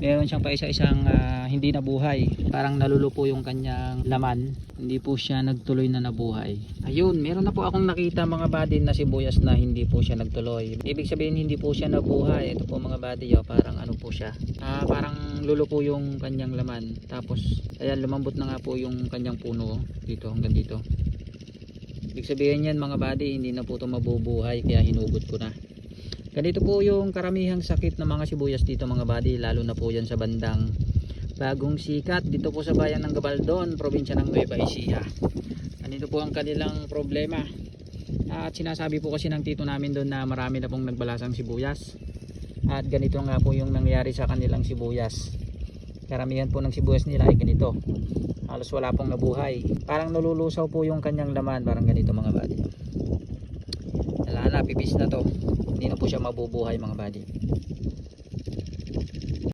meron siyang pa isa-isang ah, hindi nabuhay. Parang nalulupo yung kanyang laman. Hindi po siya nagtuloy na nabuhay. Ayun, meron na po akong nakita mga buddy na sibuyas na hindi po siya nagtuloy. Ibig sabihin hindi po siya nabuhay. Ito po mga buddy, oh, parang ano po siya. Ah, parang lulupo yung kanyang laman. Tapos, ayan, lumambot na nga po yung kanyang puno oh, dito hanggang dito. Ibig sabihin yan mga buddy, hindi na po ito mabubuhay kaya hinugot ko na. Ganito po yung karamihang sakit ng mga sibuyas dito mga buddy, lalo na po yan sa bandang bagong sikat dito po sa bayan ng Gabaldon, probinsya ng Nueva Ecija. Ganito po ang kanilang problema. At sinasabi po kasi ng tito namin doon na marami na pong nagbalasang sibuyas. At ganito nga po yung nangyari sa kanilang sibuyas. Karamihan po ng sibuyas nila ay ganito. Halos wala pong nabuhay. Parang nalulusaw po yung kanyang laman, parang ganito mga buddy. Wala na, pipis na to. Hindi na po siya mabubuhay mga buddy.